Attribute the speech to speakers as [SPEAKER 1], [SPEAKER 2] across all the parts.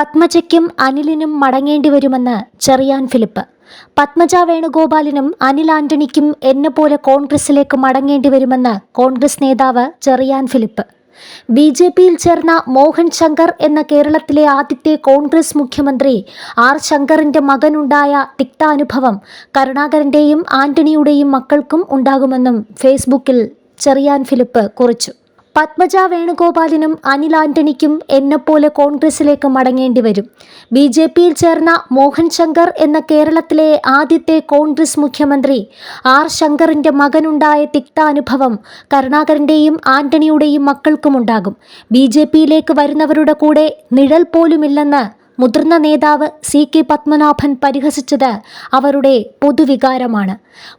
[SPEAKER 1] പത്മജയ്ക്കും അനിലിനും മടങ്ങേണ്ടി വരുമെന്ന് ചെറിയാൻ ഫിലിപ്പ്. പത്മജ വേണുഗോപാലിനും അനിൽ ആന്റണിക്കും എന്നെ പോലെ കോൺഗ്രസിലേക്ക് മടങ്ങേണ്ടി വരുമെന്ന് കോൺഗ്രസ് നേതാവ് ചെറിയാൻ ഫിലിപ്പ്. ബി ജെ പിയിൽ ചേർന്ന മോഹൻ ശങ്കർ എന്ന കേരളത്തിലെ ആദ്യത്തെ കോൺഗ്രസ് മുഖ്യമന്ത്രി ആർ ശങ്കറിന്റെ മകനുണ്ടായ തിക്താനുഭവം കരുണാകരന്റെയും ആന്റണിയുടെയും മക്കൾക്കും ഉണ്ടാകുമെന്നും ഫേസ്ബുക്കിൽ ചെറിയാൻ ഫിലിപ്പ് കുറിച്ചു. പത്മജ വേണുഗോപാലിനും അനിൽ ആന്റണിക്കും എന്നെപ്പോലെ കോൺഗ്രസിലേക്ക് മടങ്ങേണ്ടി വരും. ബി ജെ പിയിൽ ചേർന്ന മോഹൻ ശങ്കർ എന്ന കേരളത്തിലെ ആദ്യത്തെ കോൺഗ്രസ് മുഖ്യമന്ത്രി ആർ ശങ്കറിന്റെ മകനുണ്ടായ തിക്താനുഭവം കരുണാകരന്റെയും ആന്റണിയുടെയും മക്കൾക്കുമുണ്ടാകും. ബി ജെ പിയിലേക്ക് വരുന്നവരുടെ കൂടെ നിഴൽ പോലുമില്ലെന്ന് മുതിർന്ന നേതാവ് സി കെ പത്മനാഭൻ പരിഹസിച്ചത് അവരുടെ പൊതുവികാരമാണ്.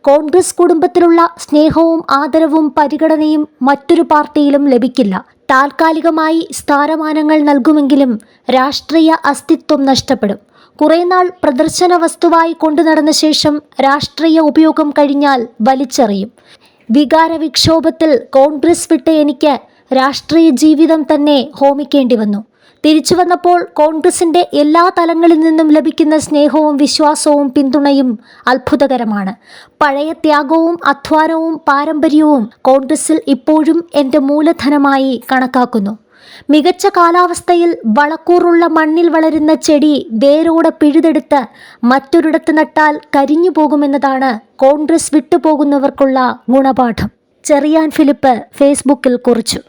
[SPEAKER 1] കോൺഗ്രസ് കുടുംബത്തിലുള്ള സ്നേഹവും ആദരവും പരിഗണനയും മറ്റൊരു പാർട്ടിയിലും ലഭിക്കില്ല. താൽക്കാലികമായി സ്ഥാനമാനങ്ങൾ നൽകുമെങ്കിലും രാഷ്ട്രീയ അസ്തിത്വം നഷ്ടപ്പെടും. കുറേ നാൾ പ്രദർശന വസ്തുവായി കൊണ്ടു നടന്ന ശേഷം രാഷ്ട്രീയ ഉപയോഗം കഴിഞ്ഞാൽ വലിച്ചെറിയും. വികാര വിക്ഷോഭത്തിൽ കോൺഗ്രസ് വിട്ട എനിക്ക് രാഷ്ട്രീയ ജീവിതം തന്നെ ഹോമിക്കേണ്ടി വന്നു. തിരിച്ചു വന്നപ്പോൾ കോൺഗ്രസിന്റെ എല്ലാ തലങ്ങളിൽ നിന്നും ലഭിക്കുന്ന സ്നേഹവും വിശ്വാസവും പിന്തുണയും അത്ഭുതകരമാണ്. പഴയ ത്യാഗവും അധ്വാനവും പാരമ്പര്യവും കോൺഗ്രസിൽ ഇപ്പോഴും എന്റെ മൂലധനമായി കണക്കാക്കുന്നു. മികച്ച കാലാവസ്ഥയിൽ വളക്കൂറുള്ള മണ്ണിൽ വളരുന്ന ചെടി വേരോടെ പിഴുതെടുത്ത് മറ്റൊരിടത്ത് നട്ടാൽ കരിഞ്ഞു പോകുമെന്നതാണ് കോൺഗ്രസ് വിട്ടുപോകുന്നവർക്കുള്ള ഗുണപാഠം. ചെറിയാൻ ഫിലിപ്പ് ഫേസ്ബുക്കിൽ കുറിച്ചു.